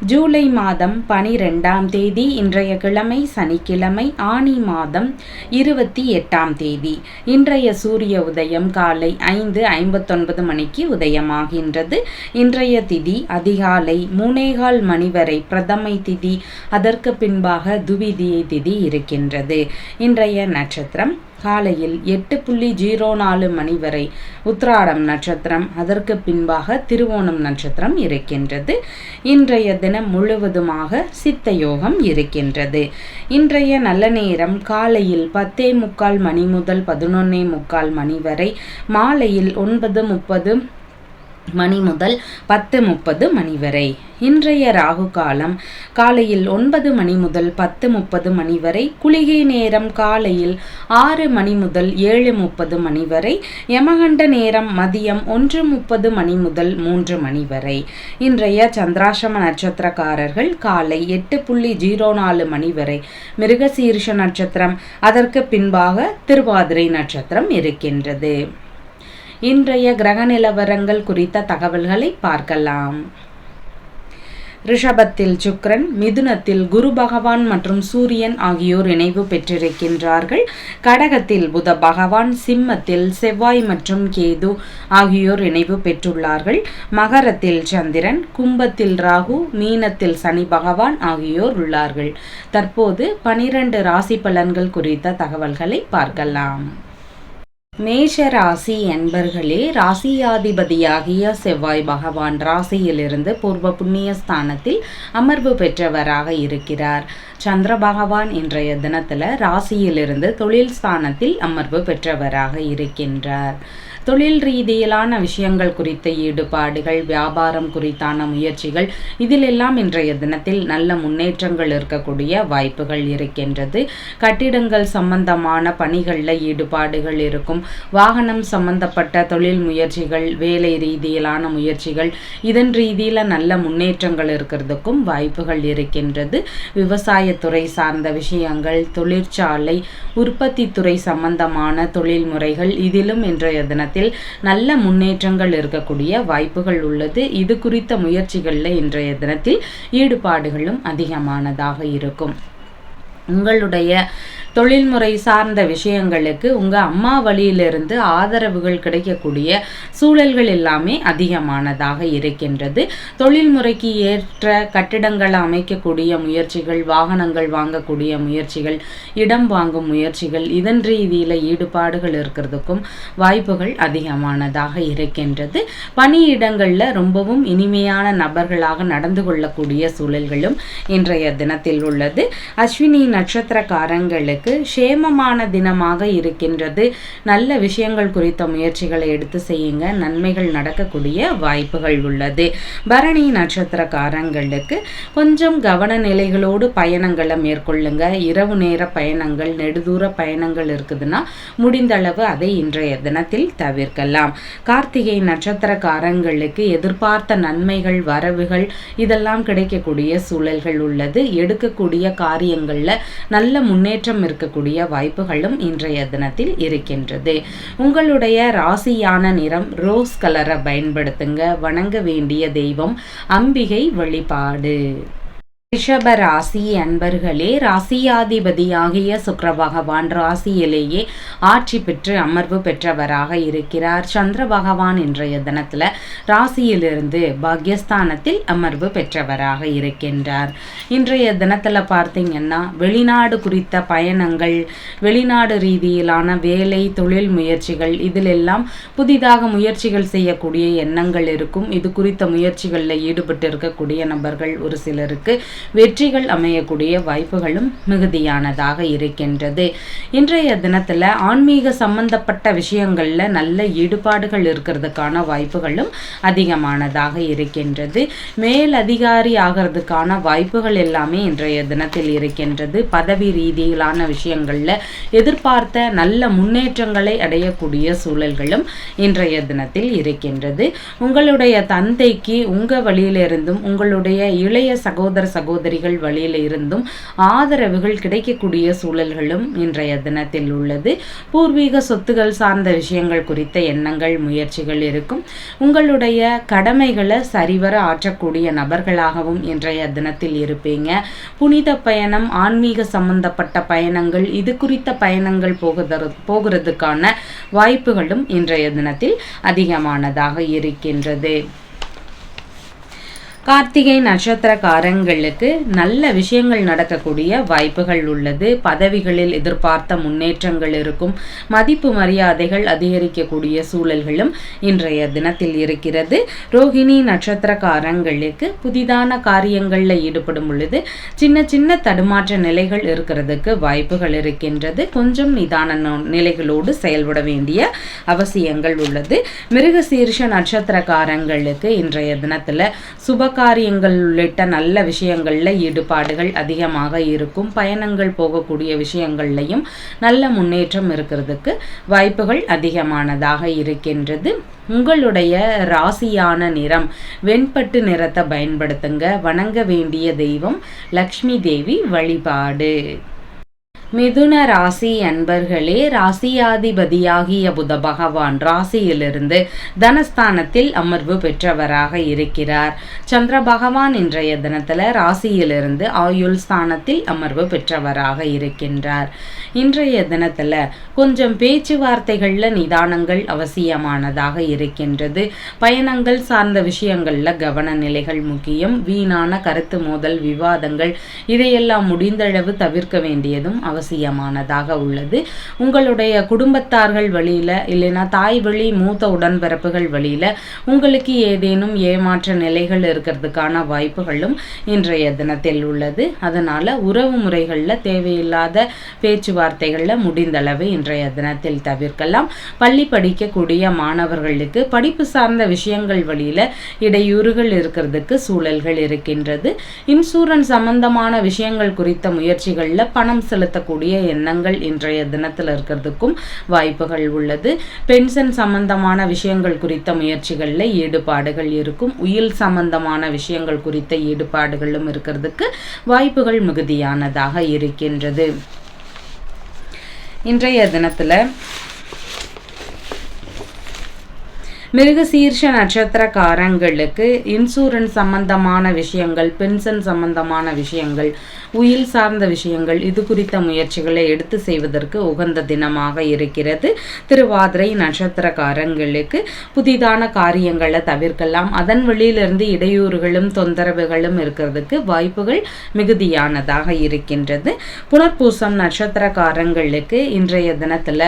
ஜூலை மாதம் பனிரெண்டாம் தேதி இன்றைய கிழமை சனிக்கிழமை ஆனி மாதம் இருபத்தி எட்டாம் தேதி. இன்றைய சூரிய உதயம் காலை ஐந்து ஐம்பத்தொன்பது மணிக்கு உதயமாகின்றது. இன்றைய திதி அதிகாலை மூணேகால் மணி வரை பிரதமை திதி. அதற்கு பின்பாக துவிதியை திதி இருக்கின்றது. இன்றைய நட்சத்திரம் காலையில் எட்டு புள்ளி ஜீரோ நாலு மணி வரை உத்ராடம் நட்சத்திரம் அதற்கு பின்பாக திருவோணம் நட்சத்திரம் இருக்கின்றது. இன்றைய தினம் முழுவதுமாக சித்த யோகம் இருக்கின்றது. இன்றைய நல்ல நேரம் காலையில் பத்தே முக்கால் மணி முதல் பதினொன்னே முக்கால் மணி வரை மாலையில் ஒன்பது முப்பது மணி முதல் பத்து முப்பது மணி வரை. இன்றைய ராகு காலம் காலையில் ஒன்பது மணி முதல் பத்து முப்பது மணி வரை குளிகை நேரம் காலையில் ஆறு மணி முதல் ஏழு முப்பது மணி வரை யமகண்ட நேரம் மதியம் ஒன்று முப்பது மணி முதல் மூன்று மணி வரை. இன்றைய சந்திராசிரம நட்சத்திரக்காரர்கள் காலை எட்டு புள்ளி ஜீரோ நாலு மணி வரை. மிருகசீர்ஷ நட்சத்திரம் அதற்கு பின்பாக திருவாதிரை நட்சத்திரம் இருக்கின்றது. இன்றைய கிரக நிலவரங்கள் குறித்த தகவல்களை பார்க்கலாம். ரிஷபத்தில் சுக்ரன் மிதுனத்தில் குரு பகவான் மற்றும் சூரியன் ஆகியோர் இணைவு பெற்றிருக்கின்றார்கள். கடகத்தில் புத பகவான் சிம்மத்தில் செவ்வாய் மற்றும் கேது ஆகியோர் இணைவு பெற்றுள்ளார்கள். மகரத்தில் சந்திரன் கும்பத்தில் ராகு மீனத்தில் சனி பகவான் ஆகியோர் உள்ளார்கள். தற்போது பனிரெண்டு ராசி பலன்கள் குறித்த தகவல்களை பார்க்கலாம். மேஷ ராசி என்பர்களே ராசியாதிபதியாகிய செவ்வாய் பகவான் ராசியிலிருந்து பூர்வ புண்ணிய ஸ்தானத்தில் அமர்வு பெற்றவராக இருக்கிறார். சந்திர பகவான் இன்றைய தினத்தில் ராசியிலிருந்து தொழில் ஸ்தானத்தில் அமர்வு பெற்றவராக இருக்கின்றார். தொழில் ரீதியிலான விஷயங்கள் குறித்த ஈடுபாடுகள் வியாபாரம் குறித்தான முயற்சிகள் இதிலெல்லாம் இன்றைய தினத்தில் நல்ல முன்னேற்றங்கள் இருக்கக்கூடிய வாய்ப்புகள் இருக்கின்றது. கட்டிடங்கள் சம்பந்தமான பணிகளில் ஈடுபாடுகள் இருக்கும். வாகனம் சம்பந்தப்பட்ட தொழில் முயற்சிகள் வேலை ரீதியிலான முயற்சிகள் இதன் ரீதியில் நல்ல முன்னேற்றங்கள் இருக்கிறதுக்கும் வாய்ப்புகள் இருக்கின்றது. விவசாயத்துறை சார்ந்த விஷயங்கள் தொழிற்சாலை உற்பத்தி துறை சம்பந்தமான தொழில் முறைகள் இதிலும் இன்றைய தினத்தில் நல்ல முன்னேற்றங்கள் இருக்கக்கூடிய வாய்ப்புகள் உள்ளது. இது குறித்த முயற்சிகளில் இன்றைய தினத்தில் ஈடுபாடுகளும் அதிகமானதாக இருக்கும். உங்களுடைய தொழில்முறை சார்ந்த விஷயங்களுக்கு உங்கள் அம்மா வழியிலிருந்து ஆதரவுகள் கிடைக்கக்கூடிய சூழல்கள் எல்லாமே அதிகமானதாக இருக்கின்றது. தொழில்முறைக்கு ஏற்ற கட்டிடங்களை அமைக்கக்கூடிய முயற்சிகள் வாகனங்கள் வாங்கக்கூடிய முயற்சிகள் இடம் வாங்கும் முயற்சிகள் இதன் ரீதியில் ஈடுபாடுகள் இருக்கிறதுக்கும் வாய்ப்புகள் அதிகமானதாக இருக்கின்றது. பணியிடங்களில் ரொம்பவும் இனிமையான நபர்களாக நடந்து கொள்ளக்கூடிய சூழல்களும் இன்றைய தினத்தில் உள்ளது. அஸ்வினி நட்சத்திரக்காரங்களுக்கு சேமமான தினமாக இருக்கின்றது. நல்ல விஷயங்கள் குறித்த முயற்சிகளை எடுத்து செய்யுங்க. நன்மைகள் நடக்கக்கூடிய வாய்ப்புகள் உள்ளது. பரணி நட்சத்திரக்காரங்களுக்கு கொஞ்சம் கவன நிலைகளோடு பயணங்களை மேற்கொள்ளுங்க. இரவு நேர பயணங்கள் நெடுதூர பயணங்கள் இருக்குதுன்னா முடிந்தளவு அதை இன்றைய தினத்தில் தவிர்க்கலாம். கார்த்திகை நட்சத்திரக்காரங்களுக்கு எதிர்பார்த்த நன்மைகள் வரவுகள் இதெல்லாம் கிடைக்கக்கூடிய சூழல்கள் உள்ளது. எடுக்கக்கூடிய காரியங்களில் நல்ல முன்னேற்றம் இருக்கக்கூடிய வாய்ப்புகளும் இன்றைய தினத்தில் இருக்கின்றது. உங்களுடைய ராசியான நிறம் ரோஸ் கலரை பயன்படுத்துங்க. வணங்க வேண்டிய தெய்வம் அம்பிகை வழிபாடு. ரிஷப ராசி அன்பர்களே ராசியாதிபதியாகிய சுக்கர பகவான் ராசியிலேயே ஆட்சி பெற்று அமர்வு பெற்றவராக இருக்கிறார். சந்திர பகவான் இன்றைய தினத்தில் ராசியிலிருந்து பாக்யஸ்தானத்தில் அமர்வு பெற்றவராக இருக்கின்றார். இன்றைய தினத்தில் பார்த்தீங்கன்னா வெளிநாடு குறித்த பயணங்கள் வெளிநாடு ரீதியிலான வேலை தொழில் முயற்சிகள் இதிலெல்லாம் புதிதாக முயற்சிகள் செய்யக்கூடிய எண்ணங்கள் இருக்கும். இது குறித்த முயற்சிகளில் ஈடுபட்டு இருக்கக்கூடிய நபர்கள் ஒரு சிலருக்கு வெற்றிகள் அமையக்கூடிய வாய்ப்புகளும் மிகுதியானதாக இருக்கின்றது. இன்றைய தினத்தில் ஆன்மீக சம்பந்தப்பட்ட விஷயங்களில் நல்ல ஈடுபாடுகள் இருக்கிறதுக்கான வாய்ப்புகளும் அதிகமானதாக இருக்கின்றது. மேல் அதிகாரி ஆகிறதுக்கான வாய்ப்புகள் எல்லாமே இன்றைய தினத்தில் இருக்கின்றது. பதவி ரீதியிலான விஷயங்களில் எதிர்பார்த்த நல்ல முன்னேற்றங்களை அடையக்கூடிய சூழல்களும் இன்றைய தினத்தில் இருக்கின்றது. உங்களுடைய தந்தைக்கு உங்கள் வழியிலிருந்தும் உங்களுடைய இளைய சகோதர சகோதரிகள் வழியில் இருந்தும் ஆதரவுகள் கிடைக்கக்கூடிய சூழல்களும் இன்றைய தினத்தில் உள்ளது. பூர்வீக சொத்துகள் சார்ந்த விஷயங்கள் குறித்த எண்ணங்கள் முயற்சிகள் இருக்கும். உங்களுடைய கடமைகளை சரிவர ஆற்றக்கூடிய நபர்களாகவும் இன்றைய தினத்தில் இருப்பீங்க. புனித பயணம் ஆன்மீக சம்பந்தப்பட்ட பயணங்கள் இது குறித்த பயணங்கள் போகுதரு போகிறதுக்கான வாய்ப்புகளும் இன்றைய தினத்தில் அதிகமானதாக இருக்கின்றது. கார்த்திகை நட்சத்திரக்காரங்களுக்கு நல்ல விஷயங்கள் நடக்கக்கூடிய வாய்ப்புகள் உள்ளது. பதவிகளில் எதிர்பார்த்த முன்னேற்றங்கள் இருக்கும். மதிப்பு மரியாதைகள் அதிகரிக்கக்கூடிய சூழல்களும் இன்றைய தினத்தில் இருக்கிறது. ரோஹிணி நட்சத்திரக்காரங்களுக்கு புதிதான காரியங்களில் ஈடுபடும் பொழுது சின்ன சின்ன தடுமாற்ற நிலைகள் இருக்கிறதுக்கு வாய்ப்புகள் இருக்கின்றது. கொஞ்சம் நிதான நிலைகளோடு செயல்பட வேண்டிய அவசியங்கள் உள்ளது. மிருக சீர்ஷ நட்சத்திரக்காரங்களுக்கு இன்றைய தினத்தில் சுப காரியங்கள் உள்ளிட்ட நல்ல விஷயங்களில் ஈடுபாடுகள் அதிகமாக இருக்கும். பயணங்கள் போகக்கூடிய விஷயங்கள்லையும் நல்ல முன்னேற்றம் இருக்கிறதுக்கு வாய்ப்புகள் அதிகமானதாக இருக்கின்றது. உங்களுடைய ராசியான நிறம் வெண்பட்டு நிறத்தை பயன்படுத்துங்க. வணங்க வேண்டிய தெய்வம் லக்ஷ்மி தேவி வழிபாடு. மிதுன ராசி அன்பர்களே ராசியாதிபதியாகிய புத பகவான் ராசியிலிருந்து தனஸ்தானத்தில் அமர்வு பெற்றவராக இருக்கிறார். சந்திர பகவான் இன்றைய தினத்தில் ராசியிலிருந்து ஆயுள் ஸ்தானத்தில் அமர்வு பெற்றவராக இருக்கின்றார். இன்றைய தினத்தில் கொஞ்சம் பேச்சுவார்த்தைகளில் நிதானங்கள் அவசியமானதாக இருக்கின்றது. பயணங்கள் சார்ந்த விஷயங்களில் கவன நிலைகள் முக்கியம். வீணான கருத்து மோதல் விவாதங்கள் இதையெல்லாம் முடிந்தளவு தவிர்க்க வேண்டியதும் அவசியமானதாக உள்ளது. உங்களுடைய குடும்பத்தார்கள் வழியில் இல்லைன்னா தாய் வழி மூத்த உடன்பிறப்புகள் வழியில் உங்களுக்கு ஏதேனும் ஏமாற்ற நிலைகள் இருக்கிறதுக்கான வாய்ப்புகளும் இன்றைய தினத்தில் உள்ளது. அதனால் உறவு முறைகளில் தேவையில்லாத பேச்சுவார்த்தைகளில் முடிந்தளவு இன்றைய தினத்தில் தவிர்க்கலாம். பள்ளி படிக்கக்கூடிய மாணவர்களுக்கு படிப்பு சார்ந்த விஷயங்கள் வழியில் இடையூறுகள் இருக்கிறதுக்கு சூழல்கள் இருக்கின்றது. இன்சூரன்ஸ் சம்பந்தமான விஷயங்கள் குறித்த முயற்சிகளில் பணம் செலுத்த ஏற்படக்கூடிய எண்ணங்கள் இன்றைய தினத்தில் இருக்கிறதுக்கும் வாய்ப்புகள் உள்ளது. பென்ஷன் சம்பந்தமான விஷயங்கள் குறித்த முயற்சிகளில் ஈடுபாடுகள் இருக்கும். உயில் சம்பந்தமான விஷயங்கள் குறித்த ஈடுபாடுகளும் இருக்கிறதுக்கு வாய்ப்புகள் மிகுதியானதாக இருக்கின்றது. இன்றைய தினத்தில் மிருகசீர்ஷ நட்சத்திரக்காரங்களுக்கு இன்சூரன்ஸ் சம்பந்தமான விஷயங்கள் பென்ஷன் சம்பந்தமான விஷயங்கள் உயில் சார்ந்த விஷயங்கள் இது குறித்த முயற்சிகளை எடுத்து செய்வதற்கு உகந்த தினமாக இருக்கிறது. திருவாதிரை நட்சத்திரக்காரங்களுக்கு புதிதான காரியங்களை தவிர்க்கலாம். அதன் வழியிலிருந்து இடையூறுகளும் தொந்தரவுகளும் இருக்கிறதுக்கு வாய்ப்புகள் மிகுதியானதாக இருக்கின்றது. புனர்பூசம் நட்சத்திரக்காரங்களுக்கு இன்றைய தினத்தில்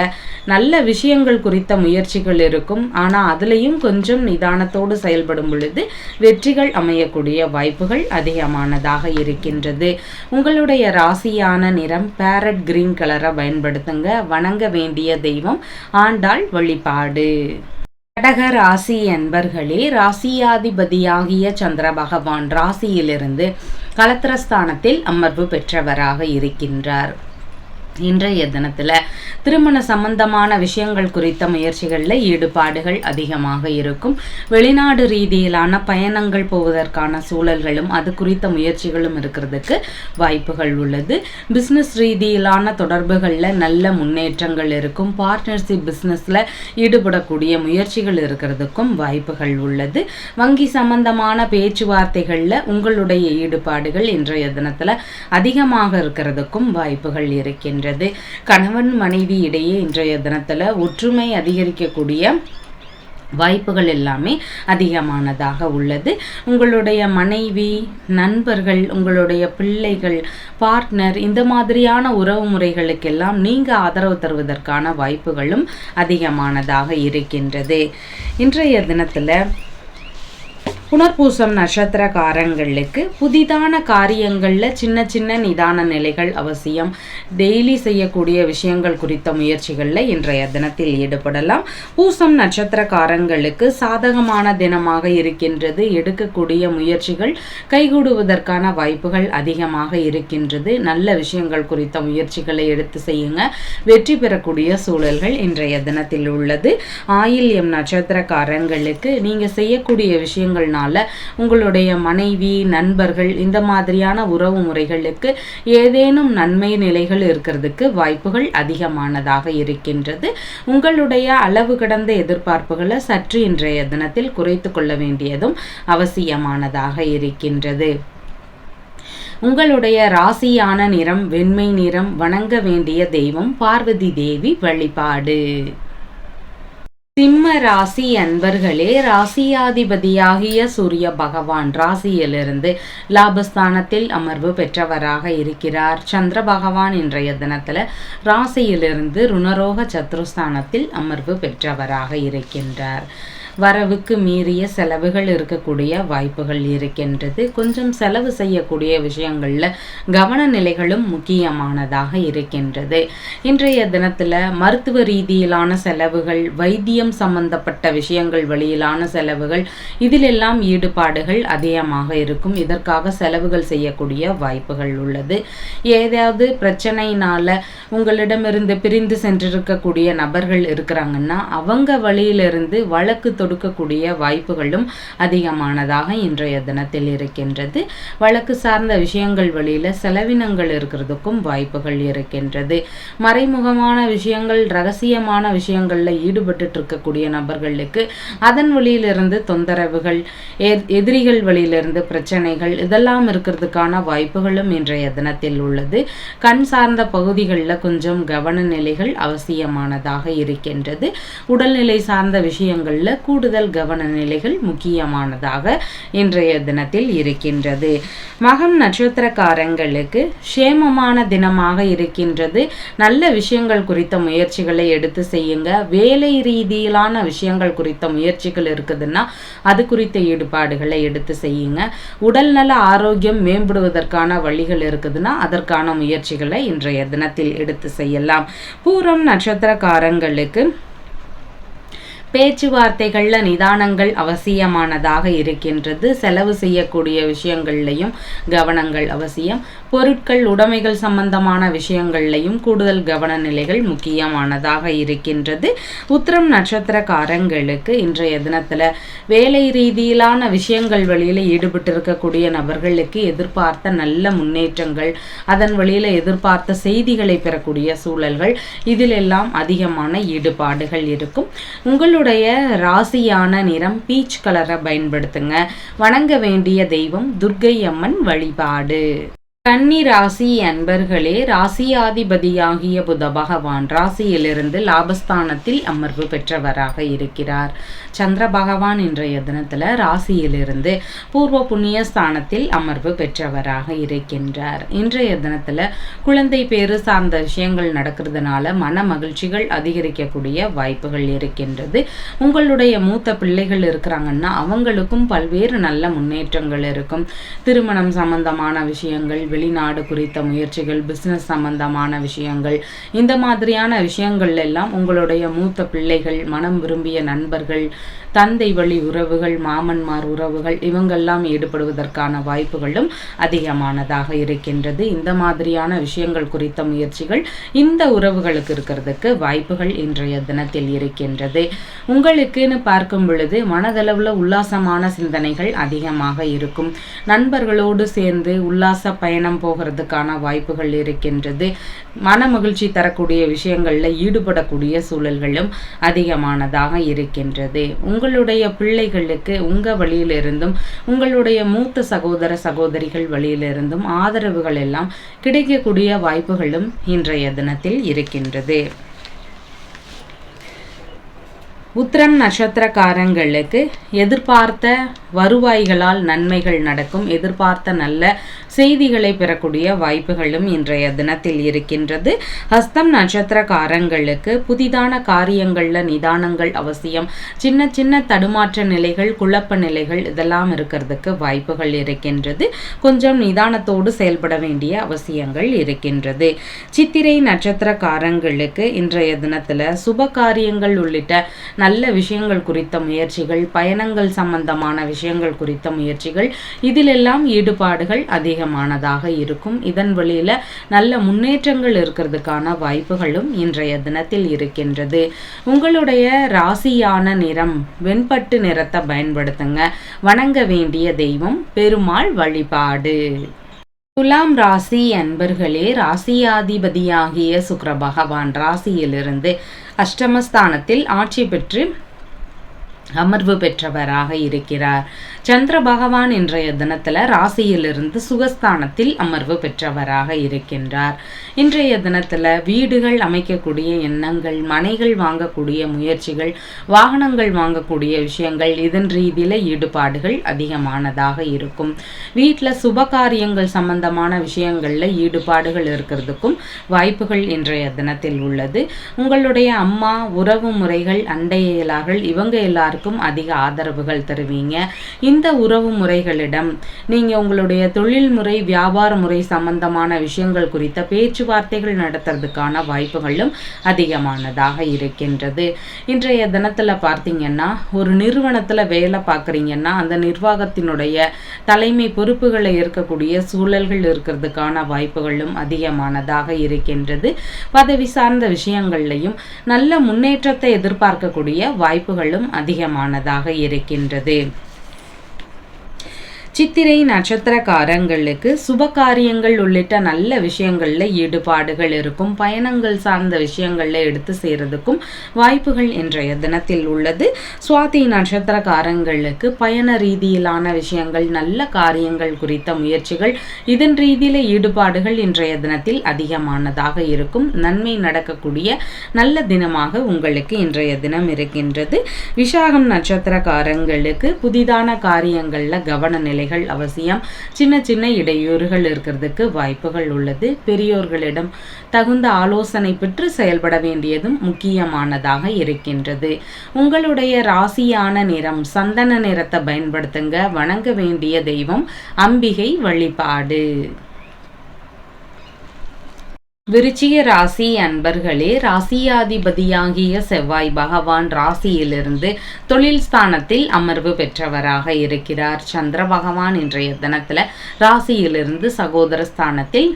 நல்ல விஷயங்கள் குறித்த முயற்சிகள் இருக்கும். ஆனால் அதுலேயும் கொஞ்சம் நிதானத்தோடு செயல்படும் பொழுது வெற்றிகள் அமையக்கூடிய வாய்ப்புகள் அதிகமானதாக இருக்கின்றது. உங்களுடைய ராசியான நிறம் பேரட் கிரீன் கலரை பயன்படுத்துங்க. வணங்க வேண்டிய தெய்வம் ஆண்டாள் வழிபாடு. கடக ராசி என்பர்களே ராசியாதிபதியாகிய சந்திர பகவான் ராசியிலிருந்து கலத்திரஸ்தானத்தில் அமர்வு பெற்றவராக இருக்கின்றார். இன்றைய தினத்தில் திருமண சம்பந்தமான விஷயங்கள் குறித்த முயற்சிகளில் ஈடுபாடுகள் அதிகமாக இருக்கும். வெளிநாடு ரீதியிலான பயணங்கள் போவதற்கான சூழல்களும் அது குறித்த முயற்சிகளும் இருக்கிறதுக்கு வாய்ப்புகள் உள்ளது. பிஸ்னஸ் ரீதியிலான தொடர்புகளில் நல்ல முன்னேற்றங்கள் இருக்கும். பார்ட்னர்ஷிப் பிஸ்னஸில் ஈடுபடக்கூடிய முயற்சிகள் இருக்கிறதுக்கும் வாய்ப்புகள் உள்ளது. வங்கி சம்பந்தமான பேச்சுவார்த்தைகளில் உங்களுடைய ஈடுபாடுகள் இன்றைய தினத்தில் அதிகமாக இருக்கிறதுக்கும் வாய்ப்புகள் இருக்கின்றன. வருகின்றது கணவன் மனைவி இடையே இன்றைய தினத்தில் ஒற்றுமை அதிகரிக்கக்கூடிய வாய்ப்புகள் எல்லாமே அதிகமானதாக உள்ளது. உங்களுடைய மனைவி நண்பர்கள் உங்களுடைய பிள்ளைகள் பார்ட்னர் இந்த மாதிரியான உறவு முறைகளுக்கெல்லாம் நீங்கள் ஆதரவு தருவதற்கான வாய்ப்புகளும் அதிகமானதாக இருக்கின்றது. இன்றைய தினத்தில் புனர்பூசம் நட்சத்திரக்காரங்களுக்கு புதிதான காரியங்களில் சின்ன சின்ன நிதான நிலைகள் அவசியம். டெய்லி செய்யக்கூடிய விஷயங்கள் குறித்த முயற்சிகளில் இன்றைய தினத்தில் ஈடுபடலாம். பூசம் நட்சத்திரக்காரங்களுக்கு சாதகமான தினமாக இருக்கின்றது. எடுக்கக்கூடிய முயற்சிகள் கைகூடுவதற்கான வாய்ப்புகள் அதிகமாக இருக்கின்றது. நல்ல விஷயங்கள் குறித்த முயற்சிகளை எடுத்து செய்யுங்க. வெற்றி பெறக்கூடிய சூழல்கள் இன்றைய தினத்தில் உள்ளது. ஆயில்யம் நட்சத்திரக்காரங்களுக்கு நீங்கள் செய்யக்கூடிய விஷயங்கள் இருக்கிறதுனால உங்களுடைய மனைவி நண்பர்கள் இந்த மாதிரியான உறவு முறைகளுக்கு ஏதேனும் நன்மை நிலைகள் இருக்கிறதுக்கு வாய்ப்புகள் அதிகமானதாக இருக்கின்றது. உங்களுடைய அளவு கடந்த எதிர்பார்ப்புகளை சற்று இன்றைய தினத்தில் குறைத்து கொள்ள வேண்டியதும் அவசியமானதாக இருக்கின்றது. உங்களுடைய ராசியான நிறம் வெண்மை நிறம் வணங்க வேண்டிய தெய்வம் பார்வதி தேவி வழிபாடு. சிம்ம ராசி அன்பர்களே ராசியாதிபதியாகிய சூரிய பகவான் ராசியிலிருந்து லாபஸ்தானத்தில் அமர்வு பெற்றவராக இருக்கிறார். சந்திர பகவான் இன்றைய தினத்தில் ராசியிலிருந்து ருணரோக சத்ருஸ்தானத்தில் அமர்வு பெற்றவராக இருக்கின்றார். வரவுக்கு மீறிய செலவுகள் இருக்கக்கூடிய வாய்ப்புகள் இருக்கின்றது. கொஞ்சம் செலவு செய்யக்கூடிய விஷயங்களில் கவன நிலைகளும் முக்கியமானதாக இருக்கின்றது. இன்றைய தினத்தில் மருத்துவ ரீதியிலான செலவுகள் வைத்தியம் சம்பந்தப்பட்ட விஷயங்கள் வழியிலான செலவுகள் இதிலெல்லாம் ஈடுபாடுகள் அதிகமாக இருக்கும். இதற்காக செலவுகள் செய்யக்கூடிய வாய்ப்புகள் உள்ளது. ஏதாவது பிரச்சனையினால உங்களிடமிருந்து பிரிந்து சென்றிருக்கக்கூடிய நபர்கள் இருக்கிறாங்கன்னா அவங்க வழியிலிருந்து வழக்கு கொடுக்கக்கூடிய வாய்ப்புகளும் அதிகமானதாக இன்றைய தினத்தில் இருக்கின்றது. வழக்கு சார்ந்த விஷயங்கள் வழியில் செலவினங்கள் இருக்கிறதுக்கும் வாய்ப்புகள் இருக்கின்றது. மறைமுகமான விஷயங்கள் ரகசியமான விஷயங்களில் ஈடுபட்டு இருக்கக்கூடிய நபர்களுக்கு அதன் வழியிலிருந்து தொந்தரவுகள் எதிரிகள் வழியிலிருந்து பிரச்சனைகள் இதெல்லாம் இருக்கிறதுக்கான வாய்ப்புகளும் இன்றைய தினத்தில் உள்ளது. கண் சார்ந்த பகுதிகளில் கொஞ்சம் கவன நிலைகள் அவசியமானதாக இருக்கின்றது. உடல்நிலை சார்ந்த விஷயங்களில் கூடுதல் கவன நிலைகள் முக்கியமானதாக இன்றைய தினத்தில் இருக்கின்றது. மகம் நட்சத்திரக்காரங்களுக்கு சேமமான தினமாக இருக்கின்றது. நல்ல விஷயங்கள் குறித்த முயற்சிகளை எடுத்து செய்யுங்க. வேலை ரீதியிலான விஷயங்கள் குறித்த முயற்சிகள் இருக்குதுன்னா அது குறித்த ஈடுபாடுகளை எடுத்து செய்யுங்க. உடல்நல ஆரோக்கியம் மேம்படுவதற்கான வழிகள் இருக்குதுன்னா அதற்கான முயற்சிகளை இன்றைய தினத்தில் எடுத்து செய்யலாம். பூரம் நட்சத்திரக்காரங்களுக்கு பேச்சுவார்த்தைகளில் நிதானங்கள் அவசியமானதாக இருக்கின்றது. செலவு செய்யக்கூடிய விஷயங்கள்லையும் கவனங்கள் அவசியம். பொருட்கள் உடைமைகள் சம்பந்தமான விஷயங்கள்லையும் கூடுதல் கவன நிலைகள் முக்கியமானதாக இருக்கின்றது. உத்திரம் நட்சத்திரக்காரங்களுக்கு இன்றைய தினத்தில் வேலை ரீதியிலான விஷயங்கள் வழியில் ஈடுபட்டு இருக்கக்கூடிய நபர்களுக்கு எதிர்பார்த்த நல்ல முன்னேற்றங்கள் அதன் வழியில் எதிர்பார்த்த செய்திகளை பெறக்கூடிய சூழல்கள் இதிலெல்லாம் அதிகமான ஈடுபாடுகள் இருக்கும். உங்களுடைய ராசியான நிறம் பீச் கலரை பயன்படுத்துங்க. வணங்க வேண்டிய தெய்வம் துர்கை அம்மன் வழிபாடு. கன்னி ராசி அன்பர்களே ராசியாதிபதியாகிய புத பகவான் ராசியிலிருந்து லாபஸ்தானத்தில் அமர்வு பெற்றவராக இருக்கிறார். சந்திர பகவான் இன்றைய தினத்தில் ராசியிலிருந்து பூர்வ புண்ணிய ஸ்தானத்தில் அமர்வு பெற்றவராக இருக்கின்றார். இன்றைய தினத்தில் குழந்தை பேரு சார்ந்த விஷயங்கள் நடக்கிறதுனால மன மகிழ்ச்சிகள் அதிகரிக்கக்கூடிய வாய்ப்புகள் இருக்கின்றது. உங்களுடைய மூத்த பிள்ளைகள் இருக்கிறாங்கன்னா அவங்களுக்கும் பல்வேறு நல்ல முன்னேற்றங்கள் இருக்கும். திருமணம் சம்பந்தமான விஷயங்கள் வெளிநாடு குறித்த முயற்சிகள் பிஸ்னஸ் சம்பந்தமான விஷயங்கள் இந்த மாதிரியான விஷயங்கள் எல்லாம் உங்களுடைய மூத்த பிள்ளைகள் மனம் விரும்பிய நண்பர்கள் தந்தை வழி உறவுகள் மாமன்மார் உறவுகள் இவங்கெல்லாம் ஈடுபடுவதற்கான வாய்ப்புகளும் அதிகமானதாக இருக்கின்றது. இந்த மாதிரியான விஷயங்கள் குறித்த முயற்சிகள் இந்த உறவுகளுக்கு இருக்கிறதுக்கு வாய்ப்புகள் இன்றைய தினத்தில் இருக்கின்றது. உங்களுக்குன்னு பார்க்கும் பொழுது மனதளவில் உல்லாசமான சிந்தனைகள் அதிகமாக இருக்கும். நண்பர்களோடு சேர்ந்து உல்லாச பயணம் போகிறதுக்கான வாய்ப்புகள் இருக்கின்றது. மன மகிழ்ச்சி தரக்கூடிய விஷயங்களில் ஈடுபடக்கூடிய சூழல்களும் அதிகமானதாக இருக்கின்றது. உங்களுடைய பிள்ளைகளுக்கு உங்கள் வழியிலிருந்தும் உங்களுடைய மூத்த சகோதர சகோதரிகள் வழியிலிருந்தும் ஆதரவுகள் எல்லாம் கிடைக்கக்கூடிய வாய்ப்புகளும் இன்றைய தினத்தில் இருக்கின்றது. உத்திரம் நட்சத்திரக்காரங்களுக்கு எதிர்பார்த்த வருவாய்களால் நன்மைகள் நடக்கும். எதிர்பார்த்த நல்ல செய்திகளை பெறக்கூடிய வாய்ப்புகளும் இன்றைய தினத்தில் இருக்கின்றது. ஹஸ்தம் நட்சத்திரக்காரங்களுக்கு புதிதான காரியங்களில் நிதானங்கள் அவசியம். சின்ன சின்ன தடுமாற்ற நிலைகள் குழப்ப நிலைகள் இதெல்லாம் இருக்கிறதுக்கு வாய்ப்புகள் இருக்கின்றது. கொஞ்சம் நிதானத்தோடு செயல்பட வேண்டிய அவசியங்கள் இருக்கின்றது. சித்திரை நட்சத்திரக்காரங்களுக்கு இன்றைய தினத்தில் சுப காரியங்கள் உள்ளிட்ட நல்ல விஷயங்கள் குறித்த முயற்சிகள் பயணங்கள் சம்பந்தமான விஷயங்கள் குறித்த முயற்சிகள் இதிலெல்லாம் ஈடுபாடுகள் அதிகமானதாக இருக்கும். இதன் வழியில் நல்ல முன்னேற்றங்கள் இருக்கிறதுக்கான வாய்ப்புகளும் இன்றைய தினத்தில் இருக்கின்றது. உங்களுடைய ராசியான நிறம் வெண்பட்டு நிறத்தை பயன்படுத்துங்க. வணங்க வேண்டிய தெய்வம் பெருமாள் வழிபாடு. துலாம் ராசி அன்பர்களே ராசியாதிபதியாகிய சுக்கர பகவான் ராசியிலிருந்து அஷ்டமஸ்தானத்தில் ஆட்சி பெற்று அமர்வு பெற்றவராக இருக்கிறார். சந்திர பகவான் இன்றைய தினத்தில் ராசியிலிருந்து சுகஸ்தானத்தில் அமர்வு பெற்றவராக இருக்கின்றார். இன்றைய தினத்தில் வீடுகள் அமைக்கக்கூடிய எண்ணங்கள் மனைகள் வாங்கக்கூடிய முயற்சிகள் வாகனங்கள் வாங்கக்கூடிய விஷயங்கள் இதன் ரீதியில் ஈடுபாடுகள் அதிகமானதாக இருக்கும். வீட்டில் சுப காரியங்கள் சம்பந்தமான விஷயங்களில் ஈடுபாடுகள் இருக்கிறதுக்கும் வாய்ப்புகள் இன்றைய தினத்தில் உள்ளது. உங்களுடைய அம்மா உறவு முறைகள் அண்டையலார்கள் இவங்க எல்லாருக்கும் அதிக ஆதரவுகள் தருவீங்க. இந்த உறவு முறைகளிடம் நீங்கள் உங்களுடைய தொழில் முறை வியாபார முறை சம்பந்தமான விஷயங்கள் குறித்த பேச்சுவார்த்தைகள் நடத்துறதுக்கான வாய்ப்புகளும் அதிகமானதாக இருக்கின்றது. இன்றைய தினத்தில் பார்த்தீங்கன்னா ஒரு நிறுவனத்தில் வேலை பார்க்குறீங்கன்னா அந்த நிர்வாகத்தினுடைய தலைமை பொறுப்புகளை இருக்கக்கூடிய சூழல்கள் இருக்கிறதுக்கான வாய்ப்புகளும் அதிகமானதாக இருக்கின்றது. பதவி சார்ந்த விஷயங்கள்லையும் நல்ல முன்னேற்றத்தை எதிர்பார்க்கக்கூடிய வாய்ப்புகளும் அதிகமானதாக இருக்கின்றது. சித்திரை நட்சத்திரக்காரங்களுக்கு சுப காரியங்கள் உள்ளிட்ட நல்ல விஷயங்களில் ஈடுபாடுகள் இருக்கும். பயணங்கள் சார்ந்த விஷயங்களில் எடுத்து செய்கிறதுக்கும் வாய்ப்புகள் இன்றைய தினத்தில் உள்ளது. சுவாதி நட்சத்திரக்காரங்களுக்கு பயண ரீதியிலான விஷயங்கள் நல்ல காரியங்கள் குறித்த முயற்சிகள் இதன் ரீதியில் ஈடுபாடுகள் இன்றைய தினத்தில் அதிகமானதாக இருக்கும். நன்மை நடக்கக்கூடிய நல்ல தினமாக உங்களுக்கு இன்றைய தினம் இருக்கின்றது. விசாகம் நட்சத்திரக்காரங்களுக்கு புதிதான காரியங்களில் கவன நிலை வேலைகள் அவசியம். சின்ன சின்ன இடையூறுகள் இருக்கிறதுக்கு வாய்ப்புகள் உள்ளது. பெரியோர்களிடம் தகுந்த ஆலோசனை பெற்று செயல்பட வேண்டியதும் முக்கியமானதாக இருக்கின்றது. உங்களுடைய ராசியான நிறம் சந்தன நிறத்தை பயன்படுத்துங்க. வணங்க வேண்டிய தெய்வம் அம்பிகை வழிபாடு. விருச்சிக ராசி அன்பர்களே ராசியாதிபதியாகிய செவ்வாய் பகவான் ராசியிலிருந்து தொழில் ஸ்தானத்தில் அமர்வு பெற்றவராக இருக்கிறார். சந்திர பகவான் இன்றைய தினத்தில் ராசியிலிருந்து சகோதர ஸ்தானத்தில்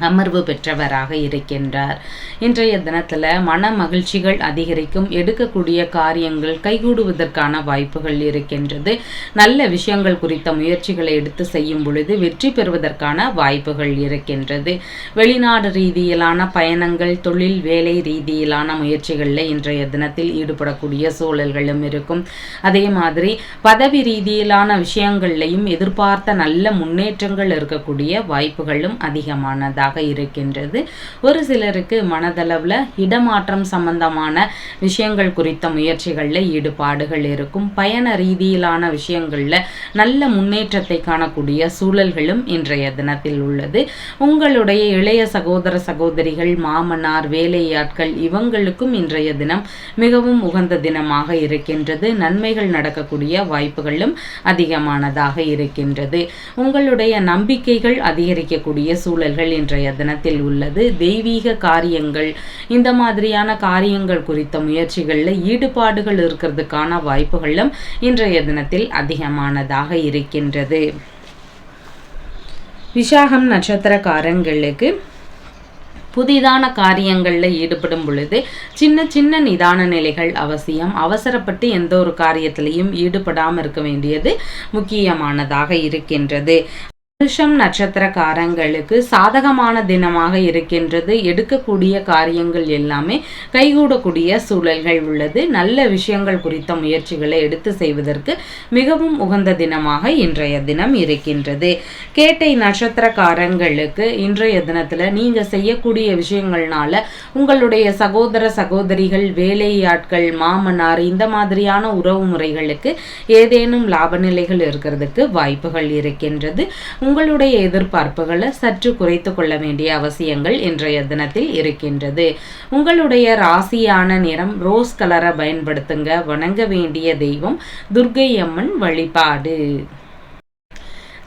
அமர்வு பெற்றவராக இருக்கின்றார். இன்றைய தினத்தில் மன மகிழ்ச்சிகள் அதிகரிக்கும் எடுக்கக்கூடிய காரியங்கள் கைகூடுவதற்கான வாய்ப்புகள் இருக்கின்றது. நல்ல விஷயங்கள் குறித்த முயற்சிகளை எடுத்து செய்யும் பொழுது வெற்றி பெறுவதற்கான வாய்ப்புகள் இருக்கின்றது. வெளிநாடு ரீதியிலான பயணங்கள் தொழில் வேலை ரீதியிலான முயற்சிகளில் இன்றைய தினத்தில் ஈடுபடக்கூடிய சூழல்களும் இருக்கும். அதே மாதிரி பதவி ரீதியிலான விஷயங்கள்லையும் எதிர்பார்த்த நல்ல முன்னேற்றங்கள் இருக்கக்கூடிய வாய்ப்புகளும் அதிகமானதாக உள்ளதாக இருக்கின்றது. ஒரு சிலருக்கு மனதளவில் இடமாற்றம் சம்பந்தமான விஷயங்கள் குறித்த முயற்சிகளில் ஈடுபாடுகள் இருக்கும். பயண ரீதியிலான விஷயங்களில் நல்ல முன்னேற்றத்தை காணக்கூடிய சூழல்களும் இன்றைய தினத்தில் உள்ளது. உங்களுடைய இளைய சகோதர சகோதரிகள் மாமனார் வேலையாட்கள் இவங்களுக்கும் இன்றைய தினம் மிகவும் உகந்த தினமாக இருக்கின்றது. நன்மைகள் நடக்கக்கூடிய வாய்ப்புகளும் அதிகமானதாக இருக்கின்றது. உங்களுடைய நம்பிக்கைகள் அதிகரிக்கக்கூடிய சூழல்கள் இன்றைய இன்றைய தினத்தில் உள்ளது. தெய்வீக காரியங்கள் இந்த மாதிரியான காரியங்கள் குறித்த முயற்சிகளில் ஈடுபாடுகள் இருக்கிறதுக்கான வாய்ப்புகளும் இன்றைய தினத்தில் அதிகமானதாக இருக்கின்றது. விசாகம் நட்சத்திரக்காரங்களுக்கு புதிதான காரியங்களில் ஈடுபடும் பொழுது சின்ன சின்ன நிதான நிலைகள் அவசியம். அவசரப்பட்டு எந்த ஒரு காரியத்திலையும் ஈடுபடாமல் இருக்க வேண்டியது முக்கியமானதாக இருக்கின்றது. ரிஷம் நட்சத்திரக்காரங்களுக்கு சாதகமான தினமாக இருக்கின்றது. எடுக்கக்கூடிய காரியங்கள் எல்லாமே கைகூடக்கூடிய சூழல்கள் உள்ளது. நல்ல விஷயங்கள் குறித்த முயற்சிகளை எடுத்து செய்வதற்கு மிகவும் உகந்த தினமாக இன்றைய தினம் இருக்கின்றது. கேட்டை நட்சத்திரக்காரங்களுக்கு இன்றைய தினத்தில் நீங்கள் செய்யக்கூடிய விஷயங்கள்னால உங்களுடைய சகோதர சகோதரிகள் வேலையாட்கள் மாமனார் இந்த மாதிரியான உறவு முறைகளுக்கு ஏதேனும் லாப நிலைகள் இருக்கிறதுக்கு வாய்ப்புகள் இருக்கின்றது. உங்களுடைய எதிர்பார்ப்புகளை சற்று குறைத்து கொள்ள வேண்டிய அவசியங்கள் இன்றைய தினத்தில் இருக்கின்றது. உங்களுடைய ராசியான நிறம் ரோஸ் கலரை பயன்படுத்துங்க. வணங்க வேண்டிய தெய்வம் துர்கை அம்மன் வழிபாடு.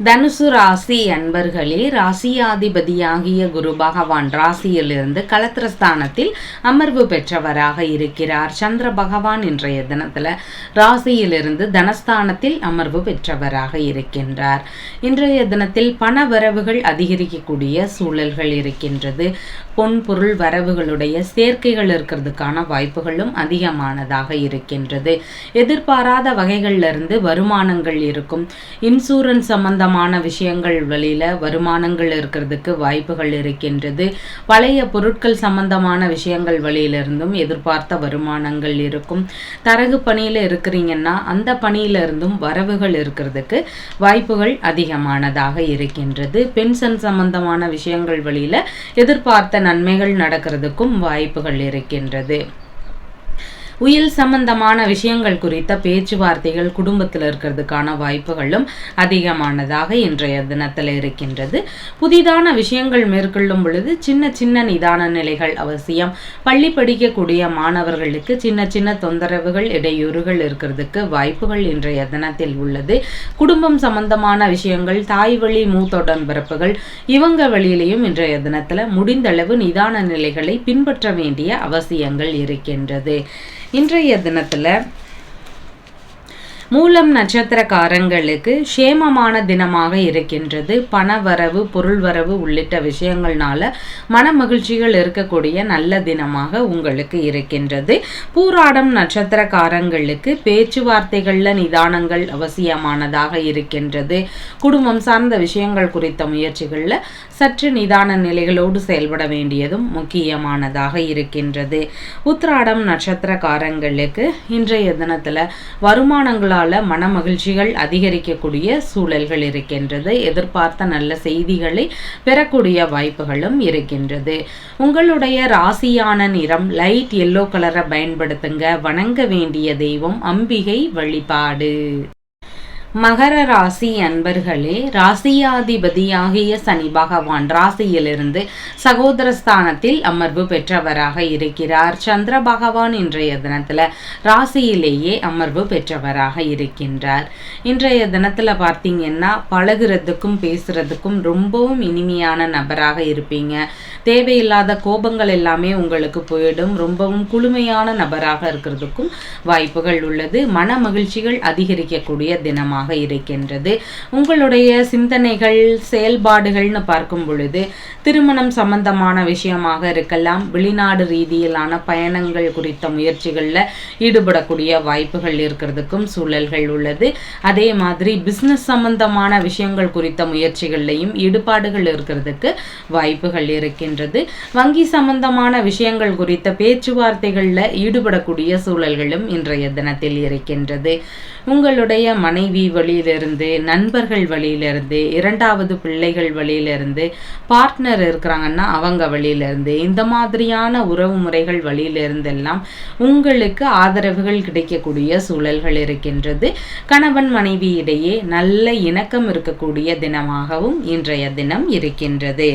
தனுசு ராசி அன்பர்களே ராசியாதிபதியாகிய குரு பகவான் ராசியிலிருந்து கலத்திரஸ்தானத்தில் அமர்வு பெற்றவராக இருக்கிறார். சந்திர பகவான் இன்றைய தினத்தில் ராசியிலிருந்து தனஸ்தானத்தில் அமர்வு பெற்றவராக இருக்கின்றார். இன்றைய தினத்தில் பண வரவுகள் அதிகரிக்கக்கூடிய சூழல்கள் இருக்கின்றது. பொன் பொருள் வரவுகளுடைய சேர்க்கைகள் இருக்கிறதுக்கான வாய்ப்புகளும் அதிகமானதாக இருக்கின்றது. எதிர்பாராத வகைகளிலிருந்து வருமானங்கள் இருக்கும். இன்சூரன்ஸ் சம்பந்தம் சம்பந்தமான விஷயங்கள் வழியில் வருமானங்கள் இருக்கிறதுக்கு வாய்ப்புகள் இருக்கின்றது. பழைய பொருட்கள் சம்பந்தமான விஷயங்கள் வழியிலிருந்தும் எதிர்பார்த்த வருமானங்கள் இருக்கும். தரகு பணியில் இருக்கிறீங்கன்னா அந்த பணியிலிருந்தும் வரவுகள் இருக்கிறதுக்கு வாய்ப்புகள் அதிகமானதாக இருக்கின்றது. பென்ஷன் சம்பந்தமான விஷயங்கள் வழியில் எதிர்பார்த்த நன்மைகள் நடக்கிறதுக்கும் வாய்ப்புகள் இருக்கின்றது. உயில் சம்பந்தமான விஷயங்கள் குறித்த பேச்சுவார்த்தைகள் குடும்பத்தில் இருக்கிறதுக்கான வாய்ப்புகளும் அதிகமானதாக இன்றைய தினத்தில் இருக்கின்றது. புதிதான விஷயங்கள் மேற்கொள்ளும் பொழுது சின்ன சின்ன நிதான நிலைகள் அவசியம். பள்ளி படிக்கக்கூடிய மாணவர்களுக்கு சின்ன சின்ன தொந்தரவுகள் இடையூறுகள் இருக்கிறதுக்கு வாய்ப்புகள் இன்றைய தினத்தில் உள்ளது. குடும்பம் சம்பந்தமான விஷயங்கள் தாய் வழி மூத்தோடன் பிறப்புகள் இவங்க வழியிலையும் இன்றைய தினத்தில் முடிந்தளவு நிதான நிலைகளை பின்பற்ற வேண்டிய அவசியங்கள் இருக்கின்றது. இன்றைய தினத்தில் மூலம் நட்சத்திரக்காரங்களுக்கு சேமமான தினமாக இருக்கின்றது. பண வரவு பொருள் வரவு உள்ளிட்ட விஷயங்கள்னால மன மகிழ்ச்சிகள் இருக்கக்கூடிய நல்ல தினமாக உங்களுக்கு இருக்கின்றது. பூராடம் நட்சத்திரக்காரங்களுக்கு பேச்சுவார்த்தைகளில் நிதானங்கள் அவசியமானதாக இருக்கின்றது. குடும்பம் சார்ந்த விஷயங்கள் குறித்த முயற்சிகளில் சற்று நிதான நிலைகளோடு செயல்பட வேண்டியதும் முக்கியமானதாக இருக்கின்றது. உத்ராடம் நட்சத்திரக்காரங்களுக்கு இன்றைய தினத்தில் வருமானங்களால் இதனால மனமகிழ்ச்சிகள் அதிகரிக்கக்கூடிய சூழல்கள் இருக்கின்றது. எதிர்பார்த்த நல்ல செய்திகளை பெறக்கூடிய வாய்ப்புகளும் இருக்கின்றது. உங்களுடைய ராசியான நிறம் லைட் எல்லோ கலரை பயன்படுத்துங்க. வணங்க வேண்டிய தெய்வம் அம்பிகை வழிபாடு. மகர ராசி அன்பர்களே ராசியாதிபதியாகிய சனி பகவான் ராசியிலிருந்து சகோதரஸ்தானத்தில் அமர்வு பெற்றவராக இருக்கிறார். சந்திர பகவான் இன்றைய தினத்துல ராசியிலேயே அமர்வு பெற்றவராக இருக்கின்றார். இன்றைய தினத்துல பார்த்தீங்கன்னா பழகுறதுக்கும் பேசுறதுக்கும் ரொம்பவும் இனிமையான நபராக இருப்பீங்க. தேவையில்லாத கோபங்கள் எல்லாமே உங்களுக்கு போயிடும். ரொம்பவும் குளுமையான நபராக இருக்கிறதுக்கும் வாய்ப்புகள் உள்ளது. மன மகிழ்ச்சிகள் அதிகரிக்கக்கூடிய தினமாக விஷயமாக இருக்கின்றது. உங்களுடைய சிந்தனைகள் செயல்பாடுகள்னு பார்க்கும் பொழுது திருமணம் சம்பந்தமான விஷயமாக இருக்கலாம். வெளிநாடு ரீதியிலான பயணங்கள் குறித்த முயற்சிகளில் ஈடுபடக்கூடிய வாய்ப்புகள் இருக்கிறதுக்கும் சூழல்கள் உள்ளது. அதே மாதிரி பிஸ்னஸ் சம்பந்தமான விஷயங்கள் குறித்த முயற்சிகள்லையும் ஈடுபாடுகள் இருக்கிறதுக்கு வாய்ப்புகள் இருக்கின்றது. வங்கி சம்பந்தமான விஷயங்கள் குறித்த பேச்சுவார்த்தைகளில் ஈடுபடக்கூடிய சூழல்களும் இன்றைய தினத்தில் இருக்கின்றது. உங்களுடைய மனைவி வழியிலிருந்து நண்பர்கள் வழியிலிருந்து இரண்டாவது பிள்ளைகள் வழியிலிருந்து பார்ட்னர் இருக்கிறாங்கன்னா அவங்க வழியிலிருந்து இந்த மாதிரியான உறவு முறைகள் வழியிலிருந்தெல்லாம் உங்களுக்கு ஆதரவுகள் கிடைக்கக்கூடிய சூழல்கள் இருக்கின்றது. கணவன் மனைவி இடையே நல்ல இணக்கம் இருக்கக்கூடிய தினமாகவும் இன்றைய தினம் இருக்கின்றது.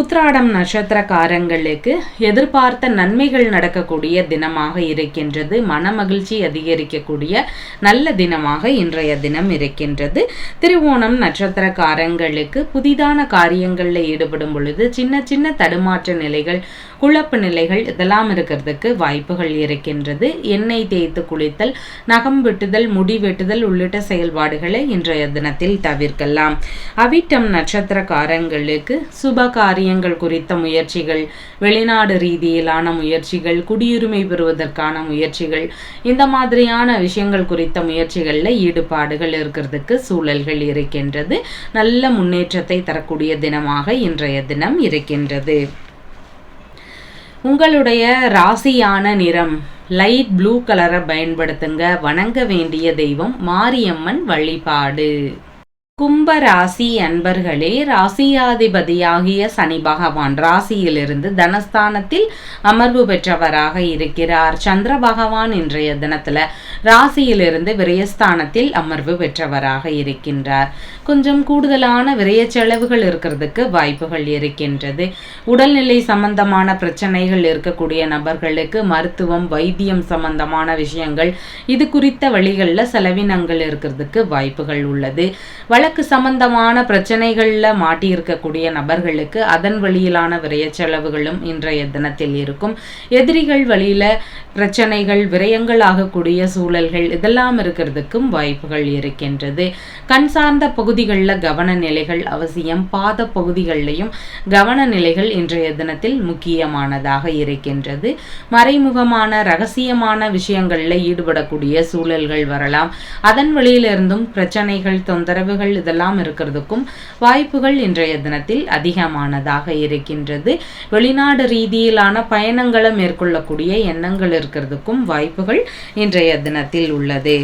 உத்ராடம் நட்சத்திரக்காரங்களுக்கு எதிர்பார்த்த நன்மைகள் நடக்கக்கூடிய தினமாக இருக்கின்றது. மனமகிழ்ச்சி அதிகரிக்கக்கூடிய நல்ல தினமாக இன்றைய தினம் இருக்கின்றது. திருவோணம் நட்சத்திரக்காரங்களுக்கு புதிதான காரியங்களில் ஈடுபடும் பொழுது சின்ன சின்ன தடுமாற்ற நிலைகள் குழப்பு நிலைகள் இதெல்லாம் இருக்கிறதுக்கு வாய்ப்புகள் இருக்கின்றது. எண்ணெய் தேய்த்து குளித்தல் நகம் வெட்டுதல் முடி வெட்டுதல் உள்ளிட்ட செயல்பாடுகளை இன்றைய தினத்தில் தவிர்க்கலாம். அவிட்டம் நட்சத்திரக்காரங்களுக்கு சுபகாரிய காரியங்கள் குறித்த முயற்சிகள் வெளிநாடு ரீதியிலான முயற்சிகள் குடியுரிமை பெறுவதற்கான முயற்சிகள் இந்த மாதிரியான விஷயங்கள் குறித்த முயற்சிகளில் ஈடுபாடுகள் இருக்கிறதுக்கு சூழல்கள் இருக்கின்றது. நல்ல முன்னேற்றத்தை தரக்கூடிய தினமாக இன்றைய தினம் இருக்கின்றது. உங்களுடைய ராசியான நிறம் லைட் ப்ளூ கலரை பயன்படுத்துங்க. வணங்க வேண்டிய தெய்வம் மாரியம்மன் வழிபாடு. கும்ப ராசி அன்பர்களே ராசியாதிபதியாகிய சனி பகவான் ராசியிலிருந்து தனஸ்தானத்தில் அமர்வு பெற்றவராக இருக்கிறார். சந்திர பகவான் இன்றைய தினத்துல ராசியிலிருந்து விரயஸ்தானத்தில் அமர்வு பெற்றவராக இருக்கின்றார். கொஞ்சம் கூடுதலான விரய செலவுகள் இருக்கிறதுக்கு வாய்ப்புகள் இருக்கின்றது. உடல்நிலை சம்பந்தமான பிரச்சனைகள் இருக்கக்கூடிய நபர்களுக்கு மருத்துவம் வைத்தியம் சம்பந்தமான விஷயங்கள் இது குறித்த வழிகளில் செலவினங்கள் இருக்கிறதுக்கு வாய்ப்புகள் உள்ளது. வழக்கு சம்பந்தமான பிரச்சனைகளில் மாட்டியிருக்கக்கூடிய நபர்களுக்கு அதன் வழியிலான விரயச்செலவுகளும் இன்றைய தினத்தில் இருக்கும். எதிரிகள் வழியில் பிரச்சனைகள் விரயங்கள் ஆகக்கூடிய சூழல்கள் இதெல்லாம் இருக்கிறதுக்கும் வாய்ப்புகள் இருக்கின்றது. கண் சார்ந்த பகுதிகளில் கவன நிலைகள் அவசியம். பாத பகுதிகளிலையும் கவன நிலைகள் இன்றைய தினத்தில் முக்கியமானதாக இருக்கின்றது. மறைமுகமான ரகசியமான விஷயங்களில் ஈடுபடக்கூடிய சூழல்கள் வரலாம். அதன் வழியிலிருந்தும் பிரச்சனைகள் தொந்தரவுகள் இதெல்லாம் இருக்கிறதுக்கும் வாய்ப்புகள் இன்றைய தினத்தில் அதிகமானதாக இருக்கின்றது. வெளிநாடு ரீதியிலான பயணங்களை மேற்கொள்ளக்கூடிய எண்ணங்கள் இருக்கிறதுக்கும் வாய்ப்புகள் இன்றைய தினத்தில் உள்ளது.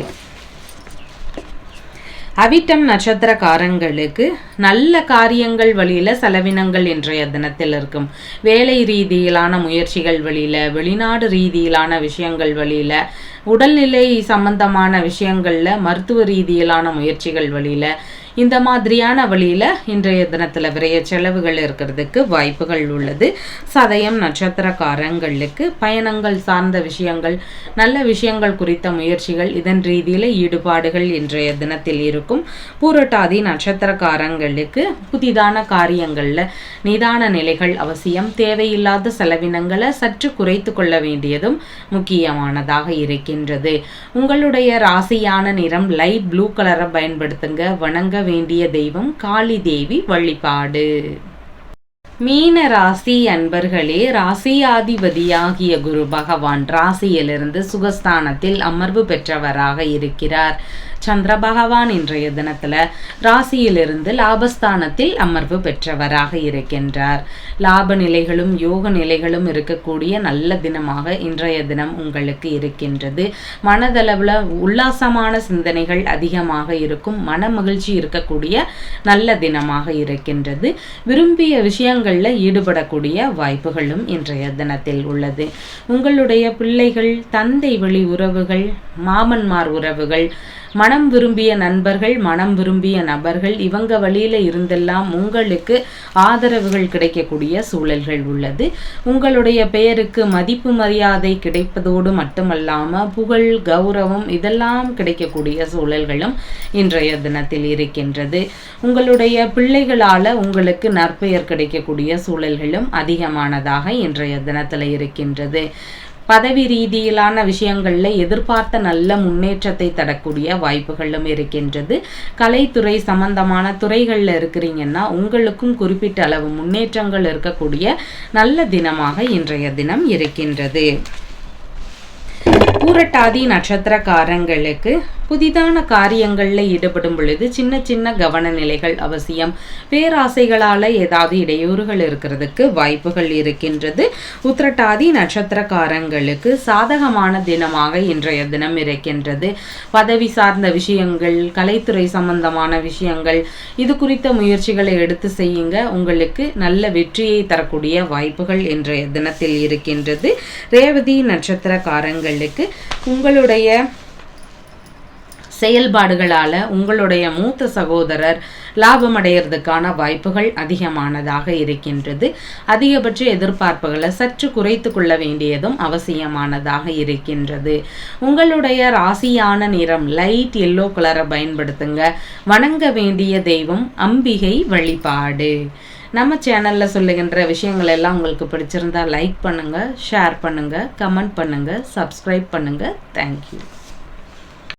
அவிட்டம் நட்சத்திரக்காரங்களுக்கு நல்ல காரியங்கள் வழியில் செலவினங்கள் இன்றைய தினத்தில் இருக்கும். வேலை ரீதியிலான முயற்சிகள் வழியில் வெளிநாடு ரீதியிலான விஷயங்கள் வழியில் உடல்நிலை சம்பந்தமான விஷயங்களில் மருத்துவ ரீதியிலான முயற்சிகள் வழியில் இந்த மாதிரியான வழியில் இன்றைய தினத்தில் விரைய செலவுகள் இருக்கிறதுக்கு வாய்ப்புகள் உள்ளது. சதயம் நட்சத்திரக்காரங்களுக்கு பயணங்கள் சார்ந்த விஷயங்கள் நல்ல விஷயங்கள் குறித்த முயற்சிகள் இதன் ரீதியில் ஈடுபாடுகள் இன்றைய தினத்தில் இருக்கும். பூரட்டாதி நட்சத்திரக்காரங்களுக்கு புதிதான காரியங்களில் நிதான நிலைகள் அவசியம். தேவையில்லாத செலவினங்களை சற்று குறைத்து கொள்ள வேண்டியதும் முக்கியமானதாக இருக்கின்றது. உங்களுடைய ராசியான நிறம் லைட் ப்ளூ கலரை பயன்படுத்துங்க. வணங்க வேண்டிய தெய்வம் காளி தேவி வழிபாடு. மீன ராசி அன்பர்களே ராசியாதிபதியாகிய குரு பகவான் ராசியிலிருந்து சுகஸ்தானத்தில் அமர்வு பெற்றவராக இருக்கிறார். சந்திர பகவான் இன்றைய தினத்துல ராசியிலிருந்து லாபஸ்தானத்தில் அமர்வு பெற்றவராக இருக்கின்றார். லாப நிலைகளும் யோக நிலைகளும் இருக்கக்கூடிய நல்ல தினமாக இன்றைய தினம் உங்களுக்கு இருக்கின்றது. மனதளவில் உல்லாசமான சிந்தனைகள் அதிகமாக இருக்கும் மன மகிழ்ச்சி இருக்கக்கூடிய நல்ல தினமாக இருக்கின்றது. விரும்பிய விஷயங்களில் ஈடுபடக்கூடிய வாய்ப்புகளும் இன்றைய தினத்தில் உள்ளது. உங்களுடைய பிள்ளைகள் தந்தை வழி உறவுகள் மாமன்மார் உறவுகள் மனம் விரும்பிய நண்பர்கள் மனம் விரும்பிய நபர்கள் இவங்க வழியில் இருந்தெல்லாம் உங்களுக்கு ஆதரவுகள் கிடைக்கக்கூடிய சூழல்கள் உள்ளது. உங்களுடைய பெயருக்கு மதிப்பு மரியாதை கிடைப்பதோடு மட்டுமல்லாமல் புகழ் கௌரவம் இதெல்லாம் கிடைக்கக்கூடிய சூழல்களும் இன்றைய தினத்தில் இருக்கின்றது. உங்களுடைய பிள்ளைகளால் உங்களுக்கு நற்பெயர் கிடைக்கக்கூடிய சூழல்களும் அதிகமானதாக இன்றைய தினத்தில் இருக்கின்றது. பதவி ரீதியிலான விஷயங்களில் எதிர்பார்த்த நல்ல முன்னேற்றத்தை தரக்கூடிய வாய்ப்புகளும் இருக்கின்றது. கலைத்துறை சம்பந்தமான துறைகளில் இருக்கிறீங்கன்னா உங்களுக்கும் குறிப்பிட்ட அளவு முன்னேற்றங்கள் இருக்கக்கூடிய நல்ல தினமாக இன்றைய தினம் இருக்கின்றது. பூரட்டாதி நட்சத்திரக்காரங்களுக்கு புதிதான காரியங்களில் ஈடுபடும் பொழுது சின்ன சின்ன கவன நிலைகள் அவசியம். பேராசைகளால் ஏதாவது இடையூறுகள் இருக்கிறதுக்கு வாய்ப்புகள் இருக்கின்றது. உத்திரட்டாதி நட்சத்திரக்காரங்களுக்கு சாதகமான தினமாக இன்றைய தினம் இருக்கின்றது. பதவி சார்ந்த விஷயங்கள் கலைத்துறை சம்பந்தமான விஷயங்கள் இது குறித்த முயற்சிகளை எடுத்து செய்யுங்க. உங்களுக்கு நல்ல வெற்றியை தரக்கூடிய வாய்ப்புகள் இன்றைய தினத்தில் இருக்கின்றது. ரேவதி நட்சத்திரக்காரங்களுக்கு உங்களுடைய செயல்பாடுகளால் உங்களுடைய மூத்த சகோதரர் லாபம் அடையிறதுக்கான வாய்ப்புகள் அதிகமானதாக இருக்கின்றது. அதிகபட்ச எதிர்பார்ப்புகளை சற்று குறைத்து கொள்ள வேண்டியதும் அவசியமானதாக இருக்கின்றது. உங்களுடைய ராசியான நிறம் லைட் எல்லோ கலரை பயன்படுத்துங்க. வணங்க வேண்டிய தெய்வம் அம்பிகை வழிபாடு. நம்ம சேனலில் சொல்லுகின்ற விஷயங்கள் எல்லாம் உங்களுக்கு பிடிச்சிருந்தா லைக் பண்ணுங்கள் ஷேர் பண்ணுங்கள் கமெண்ட் பண்ணுங்கள் சப்ஸ்கிரைப் பண்ணுங்கள் தேங்க்யூ